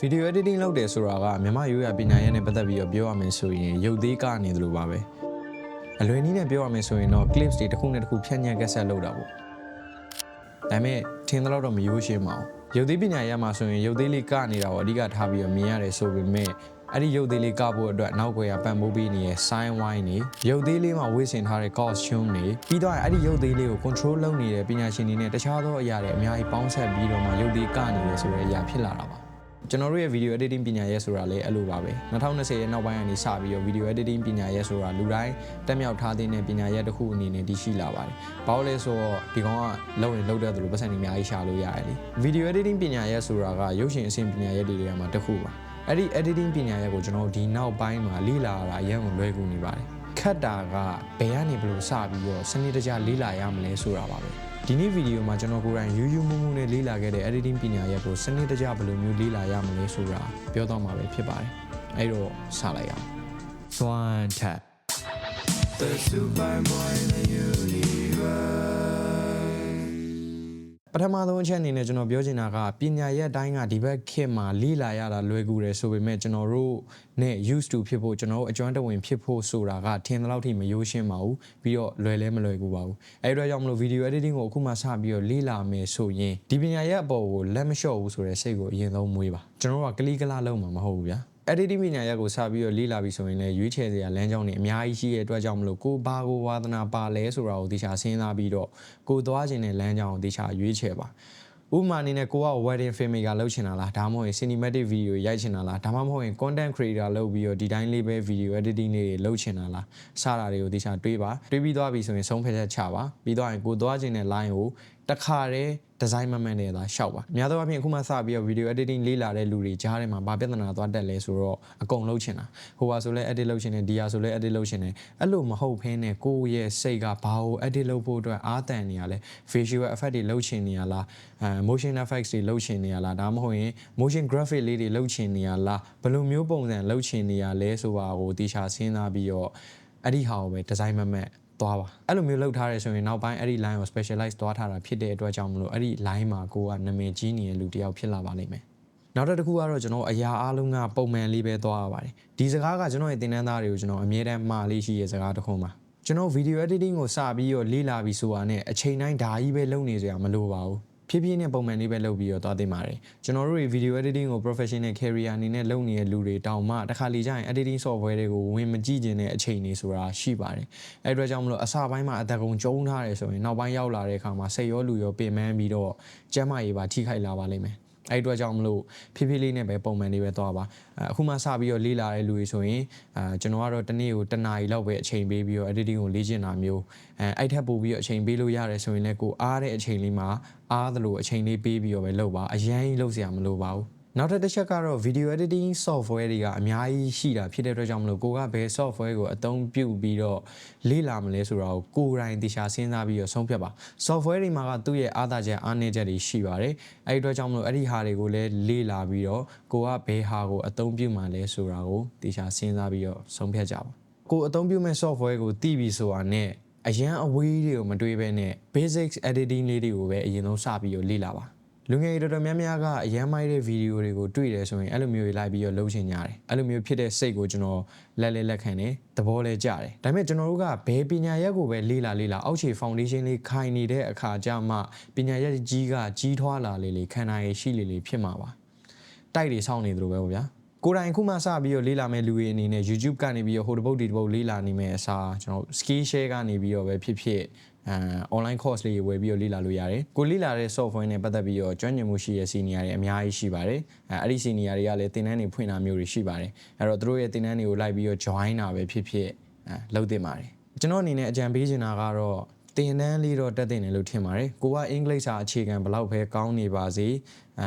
video editing လုပ်တယ်ဆိုတာကမြန်မာရိုးရာပညာရပ်နဲ့ပတ်သက်ပြီးတော့ပြောရမယ်ဆိုရင်ရုပ်သေးကနေသလိုပါပဲအလွယ်နည်းနဲ့ပြောရမယ်ဆိုရင်တော့ clips တွေတစ်ခုနဲ့တစ်ခုဖြန့်ညံ့ကက်ဆက်လုပ်တာပေါ့ဒါပေမဲ့ထင်သလောက်တော့မရိုးရှင်းပါဘူးရုပ်သေးပညာရပ်မှာဆိုရင်ရုပ်သေးလေးကနေတာကိုအဓိကထားပြီးတော့မြင်ရတယ်ဆိုပေမဲ့အဲ့ဒီရုပ်သေးလေးကဖို့အတွက်နောက်ွယ်ကပံ့ပိုးပေးနေတဲ့ sign wine နေရုပ်သေးလေးမှာဝေ့ဆင်ထားတဲ့ costume နေပြီးတော့အဲ့ဒီရုပ်သေးလေးကို control လုပ်နေတဲ့ပညာရှင်တွေနဲ့တခြားသောအရာတွေအများကြီးပေါင်းဆက်ပြီးတော့မှရုပ်သေးကနေရဆိုတဲ့အရာဖြစ်လာတာပါ ကျွန်တော်တို့ရဲ့ video editing ပညာရဲဆိုတာလည်းအဲ့လိုပါပဲ2020ရဲ့နောက်ပိုင်းကနေစပြီးတော့ video editing ပညာရဲဆိုတာလူတိုင်းတက်မြောက်ထားတဲ့ပညာရဲတစ်ခုအနေနဲ့တည်ရှိလာပါတယ်။ဘာလို့လဲဆိုတော့ဒီကောင်ကလုံရင်လုံတဲ့သူလိုပတ်စံတွေအများကြီးရှာလို့ရတယ်လေ။ video editing ပညာရဲဆိုတာကရုပ်ရှင်အဆင့်ပညာရဲတွေထဲမှာတစ်ခုပါ။အဲ့ဒီ editing ပညာရဲကိုကျွန်တော်တို့ဒီနောက်ပိုင်းမှာလေ့လာရတာအရင်ကလွယ်ကူနေပါတယ်။ခက်တာကဘယ်ကနေဘယ်လိုစပြီးတော့စနစ်တကျလေ့လာရမလဲဆိုတာပါပဲ။ ဒီနေ့ဗီဒီယိုမှာကျွန်တော်ကိုယ်တိုင်ယူးယူးမှုမှုနဲ့လေ့လာခဲ့တဲ့ editing ပညာရပ်ကိုစနစ်တကျဘယ်လိုမျိုးလေ့လာရမလဲဆိုတာပြောတော့မှာပဲဖြစ်ပါတယ်။အဲ့တော့စလိုက်အောင်။ One tap The superboy in ထမဆုံးအချက်အနေနဲ့ကျွန်တော်ပြောချင်တာကပညာရပ်တိုင်းကဒီဘက်ခေတ်မှာလေ့လာရတာလွယ်ကူတယ်ဆိုပေမဲ့ကျွန်တော်တို့နဲ့ used to ဖြစ်ဖို့ကျွန်တော်တို့အကျွမ်းတဝင်ဖြစ်ဖို့ဆိုတာကထင်တဲ့လောက်ထိမရိုးရှင်းပါဘူးပြီးတော့လွယ်လဲမလွယ်ကူပါဘူးအဲဒီတော့ကြောင့်မလို့ video editing ကိုအခုမှစပြီးတော့လေ့လာမယ်ဆိုရင်ဒီပညာရပ်အပေါ်ကိုလက်မလျှော့ဘူးဆိုတဲ့စိတ်ကိုအရင်ဆုံးမွေးပါကျွန်တော်တို့ကကလီကလာလုံးမှာမဟုတ်ဘူးဗျာ editing ပညာရပ်ကိုစပြီးတော့လေ့လာပြီးဆိုရင်လည်းရွေးချယ်စရာလမ်းကြောင်းတွေအများကြီးရှိတဲ့အတွက်ကြောင့်မလို့ကိုဘာကိုဝါသနာပါလဲဆိုတာကိုတေချာစဉ်းစားပြီးတော့ကိုသွားခြင်းတဲ့လမ်းကြောင်းကိုတေချာရွေးချယ်ပါဥပမာအနေနဲ့ကိုက wedding filmmaker လုပ်ချင်တာလားဒါမှမဟုတ်ရင် cinematic video ရိုက်ချင်တာလားဒါမှမဟုတ်ရင် content creator လုပ်ပြီးတော့ဒီတိုင်းလေးပဲ video editing လေးတွေလုပ်ချင်တာလားစတာတွေကိုတေချာတွေးပါတွေးပြီးသွားပြီဆိုရင်ဆုံးဖြတ်ချက်ချပါပြီးတော့ရင်ကိုသွားခြင်းတဲ့ line ကို တခါတည်းဒီဇိုင်းမမှန်နဲ့သာရှောက်ပါအများသောအားဖြင့်အခုမှစပြီးတော့ video editing လေ့လာတဲ့လူတွေကြားထဲမှာဘာပြဿနာသွားတက်လဲဆိုတော့အကုန်လုံးချင်တာဟိုဟာဆိုလဲ edit လုပ်ချင်တယ်ဒီဟာဆိုလဲ edit လုပ်ချင်တယ်အဲ့လိုမဟုတ်ဘဲနဲ့ကိုယ့်ရဲ့စိတ်ကဘာကို edit လုပ်ဖို့အတွက်အားတန်နေရလဲ visual effect တွေလုပ်ချင်နေရလားအဲ motion effects တွေလုပ်ချင်နေရလားဒါမှမဟုတ်ရင် motion graphic လေးတွေလုပ်ချင်နေရလားဘယ်လိုမျိုးပုံစံလုပ်ချင်နေရလဲဆိုတာကိုတေချာစဉ်းစားပြီးတော့အဲ့ဒီဟာကိုပဲဒီဇိုင်းမမက် သွားပါအဲ့လိုမျိုးလုပ်ထားရဲဆိုရင်နောက်ပိုင်းအဲ့ဒီ line ကို specialize သွားထားတာဖြစ်တဲ့အတွက်ကြောင့်မလို့အဲ့ဒီ line မှာကိုကနာမည်ကြီးနေတဲ့လူတစ်ယောက်ဖြစ်လာပါလိမ့်မယ်နောက်တစ်ခုကတော့ကျွန်တော်အရာအားလုံးကပုံမှန်လေးပဲသွားရပါတယ်ဒီစကားကကျွန်တော်ရဲ့သင်တန်းသားတွေကိုကျွန်တော်အမြဲတမ်းမှားလေးရှိရဲ့စကားတစ်ခုပါကျွန်တော် video editing ကိုစပြီးတော့လေ့လာပြီးဆိုတာနဲ့အချိန်တိုင်းဒါကြီးပဲလုပ်နေကြရမလိုပါဘူး ဖြည်းဖြည်းနဲ့ပုံမှန်လေးပဲလုပ်ပြီးတော့သွားသိပါတယ်ကျွန်တော်တို့တွေ video editing ကို professional career အနေနဲ့လုပ်နေတဲ့လူတွေတောင်မှတစ်ခါလေကြာရင် editing software တွေကိုဝင်မကြည့်ခြင်းတဲ့အချိန်တွေဆိုတာရှိပါတယ်အဲ့အတွက်ကြောင့်မလို့အစပိုင်းမှာအသက်ကုန်ကျုံထားတယ်ဆိုရင်နောက်ပိုင်းရောက်လာတဲ့အခါမှာစိတ်ရောလူရောပင်ပန်းပြီးတော့ကျန်းမာရေးပါထိခိုက်လာပါလိမ့်မယ် အဲ့အတွက်ကြောင့်မလို့ဖြည်းဖြည်းလေးနဲ့ပဲပုံမှန်လေးပဲသွားပါအခုမှစပြီးတော့လေ့လာတဲ့လူတွေဆိုရင်အာကျွန်တော်ကတော့တစ်နေ့ကိုတစ်နာရီလောက်ပဲအချိန်ပေးပြီးတော့ editing ကိုလေ့ကျင့်တာမျိုးအဲအဲ့ထက်ပိုပြီးတော့အချိန်ပေးလို့ရတယ်ဆိုရင်လည်းကိုအားတဲ့အချိန်လေးမှာအားသလိုအချိန်လေးပေးပြီးတော့ပဲလုပ်ပါအရင်ကြီးလုပ်စရာမလိုပါဘူး နောက်ထပ်တစ်ချက်ကတော့ video editing software တွေကအများကြီးရှိတာဖြစ်တဲ့အတွက်ကြောင့်မလို့ကိုကဘယ် software ကိုအသုံးပြုပြီးတော့လေ့လာမလဲဆိုတာကိုကိုယ်တိုင်တခြားစဉ်းစားပြီးတော့ဆုံးဖြတ်ပါ software တွေမှာကသူ့ရဲ့အားသာချက်အားနည်းချက်တွေရှိပါတယ်အဲ့ဒီအတွက်ကြောင့်မလို့အဲ့ဒီဟာတွေကိုလည်းလေ့လာပြီးတော့ကိုကဘယ်ဟာကိုအသုံးပြုမှလဲဆိုတာကိုတခြားစဉ်းစားပြီးတော့ဆုံးဖြတ်ကြပါကိုအသုံးပြုမဲ့ software ကိုသိပြီဆိုတာနဲ့အရန်အဝေးတွေကိုမတွေးဘဲနဲ့ basics editing လေးတွေကိုပဲအရင်ဆုံးစပြီးတော့လေ့လာပါ လူငယ်တွေတော်တော်များများကအရန်မိုက်တဲ့ဗီဒီယိုတွေကိုတွေ့တယ်ဆိုရင်အဲ့လိုမျိုးတွေလိုက်ပြီးတော့လှုပ်ချင်ကြတယ်အဲ့လိုမျိုးဖြစ်တဲ့စိတ်ကိုကျွန်တော်လက်လက်လက်ခံတယ်သဘောလဲကြတယ်ဒါပေမဲ့ကျွန်တော်တို့ကဘယ်ပညာရပ်ကိုပဲလေ့လာလေ့လာအောက်ခြေ foundation လေးခိုင်နေတဲ့အခါကျမှပညာရပ်ကြီးကကြီးထွားလာလေလေခန္ဓာရည်ရှိလေလေဖြစ်မှာပါတိုက်တွေစောင့်နေသလိုပဲပေါ့ဗျာ ကိုယ်တိုင်ခုမှစပြီးတော့လေးလာမဲ့လူတွေအနေနဲ့ YouTube ကနေပြီးတော့ဟိုတပုတ်ဒီတပုတ်လေးလာနေမဲ့အစားကျွန်တော် skill share ကနေပြီးတော့ပဲဖြစ်ဖြစ်အဲ online course လေးဝယ်ပြီးတော့လေ့လာလို့ရတယ်ကိုလေ့လာတဲ့ software နဲ့ပတ်သက်ပြီးတော့ကျွမ်းကျင်မှုရှိတဲ့ senior တွေအများကြီးရှိပါတယ်အဲအဲ့ဒီ senior တွေကလည်းသင်တန်းတွေဖွင့်တာမျိုးတွေရှိပါတယ်အဲ့တော့သူတို့ရဲ့သင်တန်းတွေကိုလိုက်ပြီးတော့ join တာပဲဖြစ်ဖြစ်အဲလုပ်သင့်ပါတယ်ကျွန်တော်အနေနဲ့အကြံပေးချင်တာကတော့ တင်တန်းလေးတော့တက်တင်တယ်လို့ထင်ပါတယ်ကိုကအင်္ဂလိပ်စာအခြေခံဘလောက်ပဲကောင်းနေပါစေအ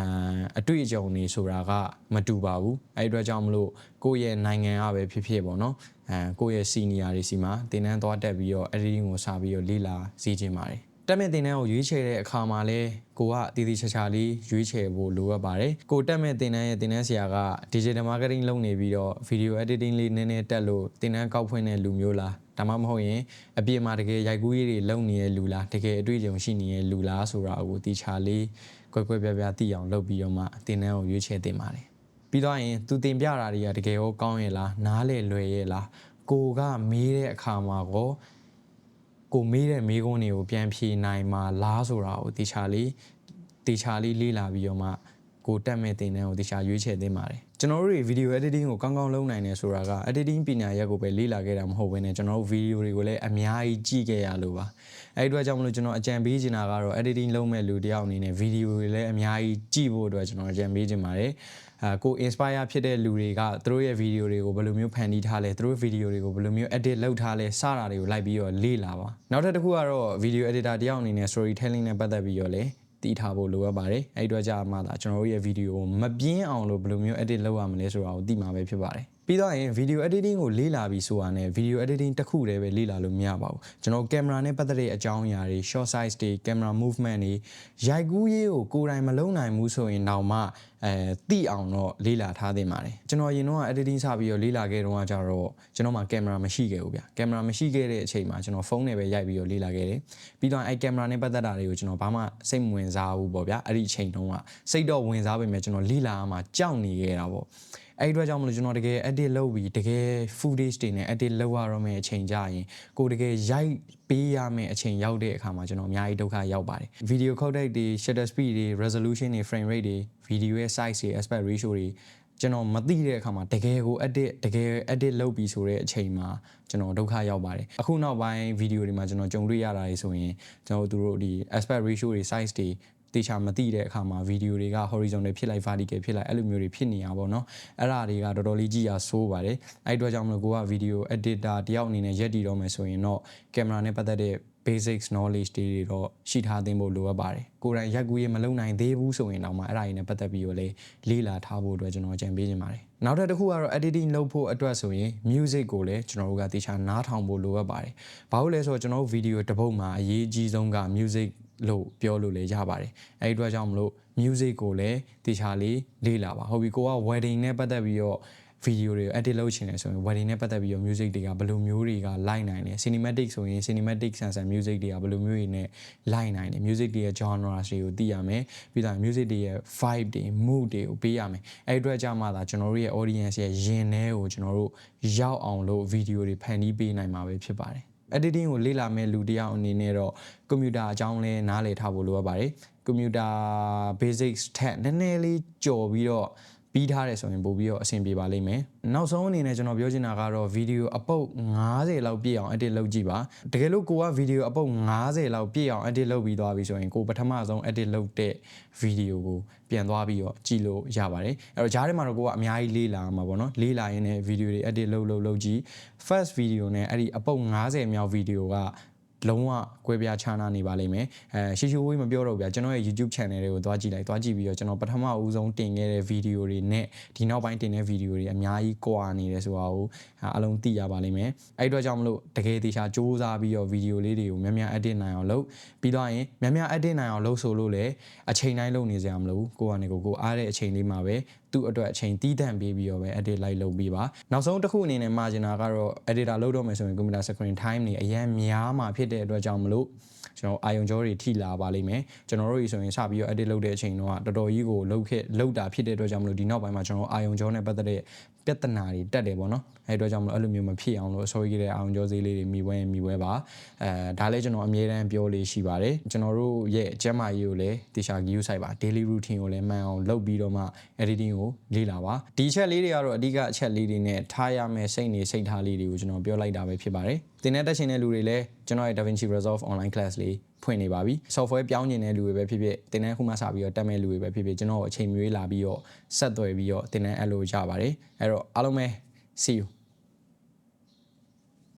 အတွေ့အကြုံနေဆိုတာကမတူပါဘူးအဲ့ဒီအတွက်ကြောင့်မလို့ကိုယ့်ရဲ့နိုင်ငံကပဲဖြစ်ဖြစ်ပေါ့နော်အဲကိုယ့်ရဲ့ senior တွေစီမှာတင်တန်းသွားတက်ပြီးတော့ editing ကိုစာပြီးတော့လေ့လာစီခြင်းပါတယ် တက်မဲ့တင်တန်းကိုရွေးချယ်တဲ့အခါမှာလဲကိုကတည်တည်ချာချာလေးရွေးချယ်ဖို့လိုအပ်ပါတယ်ကိုတက်မဲ့တင်တန်းရဲ့တင်တန်းဆရာက digital marketing လုပ်နေပြီးတော့ video editing လေးနည်းနည်းတက်လို့တင်တန်းကောက်ဖွင့်တဲ့လူမျိုးလားဒါမှမဟုတ်ရင်အပြင်မှာတကယ်ရိုက်ကူးရေးတွေလုပ်နေတဲ့လူလားတကယ်အတွေ့အကြုံရှိနေတဲ့လူလားဆိုတာကိုတီချာလေးကွဲကွဲပြားပြားသိအောင်လုပ်ပြီးတော့မှတင်တန်းကိုရွေးချယ်တင်ပါတယ်ပြီးတော့ရင်သူတင်ပြတာတွေကတကယ်ရောကောင်းရဲ့လားနားလေလွယ်ရဲ့လားကိုကမေးတဲ့အခါမှာကော ကိုမေးတဲ့မေးခွန်းတွေကိုပြန်ဖြေနိုင်မှာလားဆိုတာကိုတေချာလေးတေချာလေးလေ့လာပြီးတော့မှ ကိုတက်မဲ့တင်တဲ့ကိုတေချာရွေးချယ်သင့်ပါတယ်ကျွန်တော်တို့တွေ video editing ကိုကောင်းကောင်းလုပ်နိုင်တယ်ဆိုတာက editing ပညာရပ်ကိုပဲလေ့လာခဲ့တာမဟုတ်ဘဲねကျွန်တော်တို့ video တွေကိုလည်းအများကြီးကြည့်ခဲ့ရလို့ပါအဲ့ဒီအတွက်ကြောင့်မလို့ကျွန်တော်အကြံပေးချင်တာကတော့ editing လုပ်မဲ့လူတယောက်အနေနဲ့ video တွေလည်းအများကြီးကြည့်ဖို့အတွက်ကျွန်တော်အကြံပေးချင်ပါတယ်အာကို inspire ဖြစ်တဲ့လူတွေကသူတို့ရဲ့ video တွေကိုဘယ်လိုမျိုးဖန်တီးထားလဲသူတို့ video တွေကိုဘယ်လိုမျိုး edit လုပ်ထားလဲစတာတွေကိုလိုက်ပြီးတော့လေ့လာပါနောက်ထပ်တစ်ခုကတော့ video editor တယောက်အနေနဲ့ storytelling နဲ့ပတ်သက်ပြီးတော့လည်း တည်ထားဖို့လိုအပ်ပါတယ်အဲ့ဒီတော့ကြာမှသာကျွန်တော်တို့ရဲ့ video ကိုမပြင်းအောင်လို့ဘယ်လိုမျိုး edit လုပ်ရမလဲဆိုတာကိုသိမှာပဲဖြစ်ပါတယ်ပြီးတော့ရင် video editing ကိုလေ့လာပြီးဆိုတာနဲ့ video editing တစ်ခုတည်းပဲလေ့လာလို့မရပါဘူးကျွန်တော်ကင်မရာနဲ့ပတ်သက်တဲ့အကြောင်းအရာတွေ short size တွေ camera movement တွေရိုက်ကူးရေးကိုကိုယ်တိုင်မလုပ်နိုင်ဘူးဆိုရင်တော့မှ အဲသိအောင်တော့လေ့လာထားသင့်ပါတယ်ကျွန်တော်ရင်တော့ editing စပြီးတော့လေ့လာခဲ့တော့ကြတော့ကျွန်တော်မှာကင်မရာမရှိခဲ့ဘူးဗျကင်မရာမရှိခဲ့တဲ့အချိန်မှာကျွန်တော်ဖုန်းနဲ့ပဲရိုက်ပြီးတော့လေ့လာခဲ့တယ်ပြီးတော့အဲကင်မရာနဲ့ပတ်သက်တာတွေကိုကျွန်တော်ဘာမှစိတ်မဝင်စားဘူးပေါ့ဗျာအဲ့ဒီအချိန်တုန်းကစိတ်တော့ဝင်စားပေမဲ့ကျွန်တော်လေ့လာမှကြောက်နေခဲ့တာပေါ့အဲ့ဒီအတွက်ကြောင့်မလို့ကျွန်တော်တကယ် edit လုပ်ပြီးတကယ် footage တွေနဲ့ edit လုပ်ရတော့မယ့်အချိန်ကြရင်ကိုတကယ်ရိုက် ပေးရမယ့်အချိန်ရောက်တဲ့အခါမှာကျွန်တော်အများကြီးဒုက္ခရောက်ပါတယ် video codec တွေ shutter speed တွေ resolution တွေ frame rate တွေ video ရဲ့ size တွေ aspect ratio တွေကျွန်တော်မသိတဲ့အခါမှာတကယ်ကို edit တကယ် edit လုပ်ပြီးဆိုတဲ့အချိန်မှာကျွန်တော်ဒုက္ခရောက်ပါတယ်အခုနောက်ပိုင်း video တွေမှာကျွန်တော်ကြုံတွေ့ရတာတွေဆိုရင်ကျွန်တော်တို့ဒီ aspect ratio တွေ size တွေ တေချာမသိတဲ့အခါမှာဗီဒီယိုတွေက horizontal ဖြစ်လိုက် vertical ဖြစ်လိုက်အဲ့လိုမျိုးတွေဖြစ်နေရပါတော့เนาะအဲ့ဒါတွေကတော်တော်လေးကြည့်ရဆိုးပါတယ်အဲ့ဒီအတွက်ကြောင့်မလို့ကိုကဗီဒီယို editor တယောက်အနေနဲ့ရက်တည်တော့မယ်ဆိုရင်တော့ကင်မရာနဲ့ပတ်သက်တဲ့ basics knowledge တွေတော့ရှိထားသင့်ဖို့လိုအပ်ပါတယ်ကိုယ်တိုင်ရက်ကူးရေးမလုပ်နိုင်သေးဘူးဆိုရင်တော့မှအဲ့ဒါတွေနဲ့ပတ်သက်ပြီးတော့လေလေ့လာထားဖို့အတွက်ကျွန်တော်အကြံပေးချင်ပါတယ်နောက်ထပ်တစ်ခုကတော့ editing လုပ်ဖို့အတွက်ဆိုရင် music ကိုလည်းကျွန်တော်တို့ကတေချာနားထောင်ဖို့လိုအပ်ပါတယ်ဘာလို့လဲဆိုတော့ကျွန်တော်တို့ဗီဒီယိုတစ်ပုဒ်မှာအရေးကြီးဆုံးက music လို့ပြောလို့လည်းရပါတယ်အဲဒီအတွက်ကြောင့်မလို့ music ကိုလည်းတေချာလေးလေ့လာပါဟုတ်ပြီကိုက wedding နဲ့ပတ်သက်ပြီးတော့ဗီဒီယိုတွေကို edit လုပ်ချင်တယ်ဆိုရင် wedding နဲ့ပတ်သက်ပြီးတော့ music တွေကဘယ်လိုမျိုးတွေကလိုက်နိုင်လဲ cinematic ဆိုရင် cinematic sensor music တွေကဘယ်လိုမျိုးတွေနဲ့လိုက်နိုင်လဲ music တွေရဲ့ genres တွေကိုသိရမယ်ပြီးတော့ music တွေရဲ့ vibe တွေ mood တွေကိုပေးရမယ်အဲ့ဒီအတွက်ကြောင့်မှသာကျွန်တော်တို့ရဲ့ audience ရဲ့ရင်ထဲကိုကျွန်တော်တို့ရောက်အောင်လို့ဗီဒီယိုတွေဖန်တီးပေးနိုင်မှာပဲဖြစ်ပါတယ် editing ကိုလေ့လာမဲ့လူတစ်ယောက်အနေနဲ့တော့ကွန်ပျူတာအကြောင်းလဲနားလည်ထားဖို့လိုအပ်ပါတယ်ကွန်ပျူတာ basics ထက်နည်းနည်းလေးကြော်ပြီးတော့ ပြီးထားတယ်ဆိုရင်ပို့ပြီးတော့အဆင်ပြေပါလိမ့်မယ်နောက်ဆုံးအနေနဲ့ကျွန်တော်ပြောချင်တာကတော့ဗီဒီယိုအပုတ်90လောက်ပြည့်အောင် edit လုပ်ကြည့်ပါတကယ်လို့ကိုကဗီဒီယိုအပုတ်90လောက်ပြည့်အောင် edit လုပ်ပြီးသွားပြီဆိုရင်ကိုပထမဆုံး edit လုပ်တဲ့ဗီဒီယိုကိုပြန်သွားပြီးတော့ကြည့်လို့ရပါတယ်အဲ့တော့ဂျားထဲမှာတော့ကိုကအများကြီးလေးလာမှာပေါ့နော်လေးလာရင်းနဲ့ဗီဒီယိုတွေ edit လုပ်လုပ်လုပ်ကြည့် first video နဲ့အဲ့ဒီအပုတ်90မြောက်ဗီဒီယိုက လုံးဝကွဲပြားခြားနားနေပါလိမ့်မယ်အဲရှီရှူဝေးမပြောတော့ဘူးဗျာကျွန်တော်ရဲ့ YouTube channel တွေကိုသွားကြည့်လိုက်သွားကြည့်ပြီးတော့ကျွန်တော်ပထမဦးဆုံးတင်ခဲ့တဲ့ဗီဒီယိုတွေနဲ့ဒီနောက်ပိုင်းတင်တဲ့ဗီဒီယိုတွေအများကြီးကွာနေတယ်ဆိုတာကိုအလုံးသိရပါလိမ့်မယ်အဲ့ဒီတော့ကြောင့်မလို့တကယ်တေချာစူးစမ်းပြီးတော့ဗီဒီယိုလေးတွေကိုများများ edit နိုင်အောင်လုပ်ပြီးတော့ရင်များများ edit နိုင်အောင်လုပ်ဆိုလို့လည်းအချိန်တိုင်းလုပ်နေစရာမလိုဘူးကိုကနေကိုကိုအားတဲ့အချိန်လေးမှာပဲသူ့အတွက်အချိန်တီးတန့်ပေးပြီးတော့ပဲ edit လိုက်လုပ်ပြီးပါနောက်ဆုံးတစ်ခုအနေနဲ့မှာချင်တာကတော့ editor လုပ်တော့မယ်ဆိုရင် computer screen time တွေအရင်များမှာဖြစ်တဲ့အတွက်ကြောင့်မလို့ကျွန်တော်အာယုံကြောတွေထိလာပါလိမ့်မယ်ကျွန်တော်တို့ဆိုရင်စပြီးတော့ edit လုပ်တဲ့အချိန်တော့တော်တော်ကြီးကိုလုပ်ခဲ့လုပ်တာဖြစ်တဲ့အတွက်ကြောင့်မလို့ဒီနောက်ပိုင်းမှာကျွန်တော်အာယုံကြောနဲ့ပတ်သက်တဲ့ပြဿနာတွေတက်တယ်ပေါ့နော်အဲအတွက်ကြောင့်မလို့အဲ့လိုမျိုးမဖြစ်အောင်လို့အစိုးရခဲ့တဲ့အာယုံကြောဈေးလေးတွေမိပွဲရင်မိပွဲပါအဲဒါလည်းကျွန်တော်အမြဲတမ်းပြောလေးရှိပါတယ်ကျွန်တော်တို့ရဲ့အကျမ်းမာရေးကိုလည်းတေချာ view site ပါ daily routine ကိုလည်းမှန်အောင်လုပ်ပြီးတော့မှ editing ကိုလေ့လာပါဒီအချက်လေးတွေကတော့အဓိကအချက်လေးတွေနဲ့ထားရမယ့်စိတ်နေစိတ်ထားလေးတွေကိုကျွန်တော်ပြောလိုက်တာပဲဖြစ်ပါတယ်သင်တဲ့တက်ရှင်တဲ့လူတွေလည်းကျွန်တော်ရဲ့ DaVinci Resolve online class လေးဖွင့်နေပါပြီ software ပြောင်းနေတဲ့လူတွေပဲဖြစ်ဖြစ်သင်တဲ့ခုမှစပြီးတော့တက်မဲ့လူတွေပဲဖြစ်ဖြစ်ကျွန်တော်အချိန်မရွေးလာပြီးတော့ဆက်သွယ်ပြီးတော့သင်တဲ့အဲ့လိုရပါတယ်အဲ့တော့အားလုံးပဲ see you